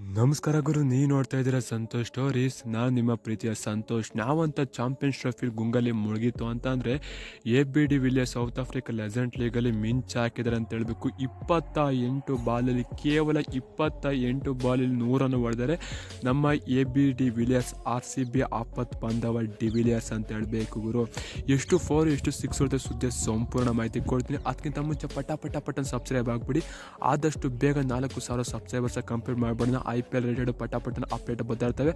ನಮಸ್ಕಾರ ಗುರು, ನೀವು ನೋಡ್ತಾ ಇದ್ದೀರಾ ಸಂತೋಷ್ ಸ್ಟೋರೀಸ್. ನಾನು ನಿಮ್ಮ ಪ್ರೀತಿಯ ಸಂತೋಷ್. ನಾವಂತ ಚಾಂಪಿಯನ್ಸ್ ಟ್ರೋಫಿ ಗುಂಗಲ್ಲಿ ಮುಳುಗಿತ್ತು ಅಂತ ಅಂದರೆ A B de Villiers South Africa ಲೆಸೆಂಟ್ ಲೀಗಲ್ಲಿ ಮಿಂಚ್ ಹಾಕಿದ್ದಾರೆ ಅಂತ ಹೇಳಬೇಕು. ಇಪ್ಪತ್ತ ಎಂಟು ಬಾಲಲ್ಲಿ ಕೇವಲ ಇಪ್ಪತ್ತ ಎಂಟು ಬಾಲಲ್ಲಿ ನೂರನ್ನು ಹೊಡೆದರೆ ನಮ್ಮ A B de Villiers, R C B ಆಪತ್ ಬಾಂಧವ ಡಿವಿಲಿಯರ್ಸ್ ಅಂತ ಹೇಳಬೇಕು ಗುರು. ಎಷ್ಟು ಫೋರ್ ಎಷ್ಟು ಸಿಕ್ಸ್ ಹೊಡೆದ ಸುದ್ದಿ ಸಂಪೂರ್ಣ ಮಾಹಿತಿ ಕೊಡ್ತೀನಿ. ಅದಕ್ಕಿಂತ ಮುಂಚೆ ಪಟ ಪಟ ಪಟನ್ ಸಬ್ಸ್ಕ್ರೈಬ್ ಆಗಿಬಿಡಿ. ಆದಷ್ಟು ಬೇಗ ನಾಲ್ಕು ಸಾವಿರ ಸಬ್ಸ್ಕ್ರೈಬರ್ಸ್ ಕಂಪ್ಲೀಟ್ ಮಾಡ್ಬಿಡೋಣ. ಐ ಪಿ ಎಲ್ ರಿಲೇಟೆಡ್ ಪಟ ಪಟನ ಅಪ್ಡೇಟ್ ಬರ್ತಾ ಇರ್ತವೆ.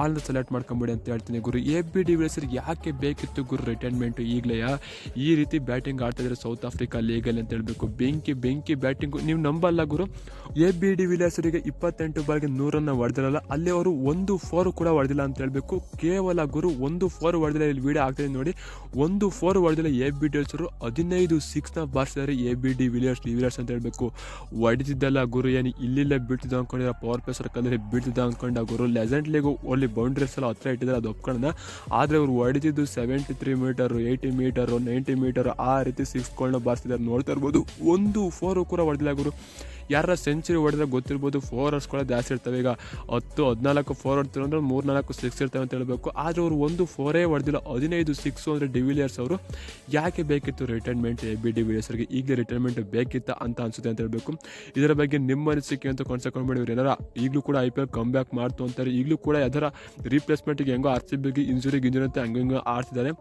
ಆಲ್ನ ಸೆಲೆಕ್ಟ್ ಮಾಡ್ಕೊಂಬಿಡಿ ಅಂತ ಹೇಳ್ತೀನಿ ಗುರು. ಎ ಬಿ ಡಿ ವಿಲಿಯರ್ಸ್ ಯಾಕೆ ಬೇಕಿತ್ತು ಗುರು ರಿಟೈರ್ಮೆಂಟು ಈಗಲೇ ಈ ರೀತಿ ಬ್ಯಾಟಿಂಗ್ ಆಡ್ತಾ ಸೌತ್ ಆಫ್ರಿಕಾ ಲೀಗಲ್ಲಿ ಅಂತ ಹೇಳಬೇಕು. ಬೆಂಕಿ ಬೆಂಕಿ ಬ್ಯಾಟಿಂಗು ನೀವು ನಂಬಲ್ಲ ಗುರು. ಎ ಬಿ ಡಿ ವಿಲಿಯರ್ಸರಿಗೆ ಇಪ್ಪತ್ತೆಂಟು ಬಾಲ್ಗೆ ನೂರನ್ನು ಹೊಡೆದಿರಲ್ಲ. ಅಲ್ಲಿ ಅವರು ಒಂದು ಫೋರ್ ಕೂಡ ಹೊಡೆದಿಲ್ಲ ಅಂತ ಹೇಳಬೇಕು. ಕೇವಲ ಗುರು ಒಂದು ಫೋರ್ ಹೊಡೆದಿಲ್ಲ. ಇಲ್ಲಿ ವೀಡಿಯೋ ಆಗ್ತದೆ ನೋಡಿ. ಒಂದು ಫೋರ್ ಹೊಡೆದಿಲ್ಲ ಎ ಬಿ ಡಿ ವಿಲಿಯರ್ಸರು ಹದಿನೈದು ಸಿಕ್ಸ್ನ ಬಾರಿಸಿದ್ದಾರೆ A B de Villiers Villiers ಅಂತ ಹೇಳಬೇಕು. ಹೊಡೆದಿದ್ದಲ್ಲ ಗುರು, ಏನು ಇಲ್ಲಿಲ್ಲೇ ಬಿಟ್ಟಿದ್ದು ಅಂದ್ಕೊಂಡಿರೋ ಪವರ್ ಪ್ಲೇ ಸರ್ಕಲಲ್ಲಿ ಬೀಳ್ತಿದ್ದ ಅಂದ್ಕೊಂಡು ಗುರು ಲೆಜೆಂಡ್ ಲೀಗು ಅಲ್ಲಿ ಬೌಂಡ್ರೀಸ್ ಎಲ್ಲ ಹತ್ರ ಇಟ್ಟಿದ್ದಾರೆ ಅದು ಒಪ್ಕೊಂಡ ಆದರೆ ಅವರು ಹೊಡೆದಿದ್ದು seventy three metre eighty metre ninety metre ಆ ರೀತಿ ಸಿಕ್ಸ್ಗಳನ್ನ ಬಾರಿಸಿದ್ದಾರೆ ನೋಡ್ತಾ ಇರ್ಬೋದು, ಒಂದು ಫೋರು ಕೂಡ ಹೊಡೆದಿಲ್ಲ ಗುರು. ಯಾರ ಸೆಂಚುರಿ ಹೊಡೆದ್ರೆ ಗೊತ್ತಿರ್ಬೋದು ಫೋರ್ ಕೂಡ ಜಾಸ್ತಿ ಇರ್ತವೆ. ಈಗ ಹತ್ತು, ಹದಿನಾಲ್ಕು ಫೋರ್ ಹೊಡ್ತಾರೆ ಅಂದ್ರೆ ಮೂರು, ನಾಲ್ಕು ಸಿಕ್ಸ್ ಇರ್ತವೆ ಅಂತ ಹೇಳಬೇಕು. ಆದರೆ ಅವರು ಒಂದು ಫೋರೇ ಹೊಡೆದಿಲ್ಲ. ಹದಿನೈದು ಸಿಕ್ಸು ಅಂದರೆ ಡಿವಿಲಿಯರ್ಸ್ ಅವರು. ಯಾಕೆ ಬೇಕಿತ್ತು ರಿಟೈರ್ಮೆಂಟ್ ಎ ಬಿ ಅವರಿಗೆ ಈಗಲೇ ರಿಟೈರ್ಮೆಂಟ್ ಬೇಕಿತ್ತ ಅಂತ ಅನ್ಸುತ್ತೆ ಅಂತ ಹೇಳಬೇಕು. ಇದರ ಬಗ್ಗೆ ನಿಮ್ಮ ಅನಿಸಿಕೆ ಅಂತ ಕೊಂಡ್ಸಕೊಂಡ್ಬಿಡಿ ಇವ್ರು ಏನಾರ ಈಗಲೂ ಕೂಡ I P L come back ಮಾಡ್ತು ಅಂತಾರೆ. ಈಗಲೂ ಕೂಡ ಯಾವ್ದಾರ ರೀಪ್ಲೇಸ್ಮೆಂಟಿಗೆ ಹೆಂಗೋ ಆರ್ ಸಿ ಬಿಗೆ ಇಂಜುರಿ ಗಿಂಜುರಿ ಅಂತ ಹಂಗೆ ಹಿಂಗೆ ಆಡ್ತಿದ್ದಾರೆ.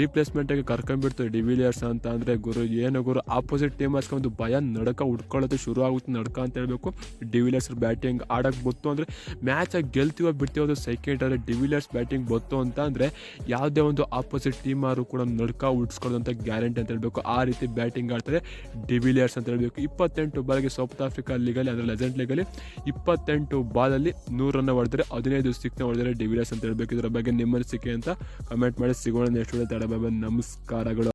ರೀಪ್ಲೇಸ್ಮೆಂಟಿಗೆ ಕರ್ಕೊಂಡ್ಬಿಡ್ತಾರೆ ಡಿವಿಲಿಯರ್ಸ್ ಅಂತ ಅಂದರೆ ಗುರು, ಏನು ಗುರು. ಆಪೋಸಿಟ್ ಟೀಮ್ ಹಾಸ್ಕೊಂಡು ಭಯ, ನಡಕ, ಉಟ್ಕೊಳ್ಳೋದು ಶುರು ಆಗುತ್ತೆ ನಡ್ಕ ಅಂತ ಹೇಳಬೇಕು. ಡಿವಿಲಿಯರ್ಸ್ ಬ್ಯಾಟಿಂಗ್ ಆಡಕ್ಕೆ ಬತ್ತು ಅಂದರೆ ಮ್ಯಾಚಾಗಿ ಗೆಲ್ತೀವೋ ಬಿಡ್ತೀವೋ ಅದು ಸೆಕೆಂಡ್ ಆದರೆ ಡಿವಿಲಿಯರ್ಸ್ ಬ್ಯಾಟಿಂಗ್ ಬತ್ತು ಅಂತ ಅಂದರೆ ಯಾವುದೇ ಒಂದು ಆಪೋಸಿಟ್ ಟೀಮ್ ಆದರೂ ಕೂಡ ನಡ್ಕ ಉಡ್ಸ್ಕೊಳ್ಳೋದಂತ ಗ್ಯಾರಂಟಿ ಅಂತ ಹೇಳಬೇಕು. ಆ ರೀತಿ ಬ್ಯಾಟಿಂಗ್ ಆಡ್ತಾರೆ ಡಿವಿಲಿಯರ್ಸ್ ಅಂತ ಹೇಳಬೇಕು. ಇಪ್ಪತ್ತೆಂಟು ಬಾಲ್ಗೆ ಸೌತ್ ಆಫ್ರಿಕಾ ಲೀಗಲ್ಲಿ ಅಂದರೆ ಲೆಜೆಂಡ್ ಲೀಗಲ್ಲಿ ಇಪ್ಪತ್ತೆಂಟು ಬಾಲಲ್ಲಿ ನೂರನ್ನು ಹೊಡೆದ್ರೆ ಹದಿನೈದು ಸಿಕ್ಸ್ನ ಹೊಡೆದ್ರೆ ಡಿವಿಲಿಯರ್ಸ್ ಅಂತ ಹೇಳಬೇಕು. ಇದರ ಬಗ್ಗೆ ನಿಮ್ಮ ಅನಿಸಿಕೆ ಅಂತ ಕಮೆಂಟ್ ಮಾಡಿ. ಸಿಗೋಣ ನೆಕ್ಸ್ಟ್ ತಡ ನಮಸ್ಕಾರಗಳು.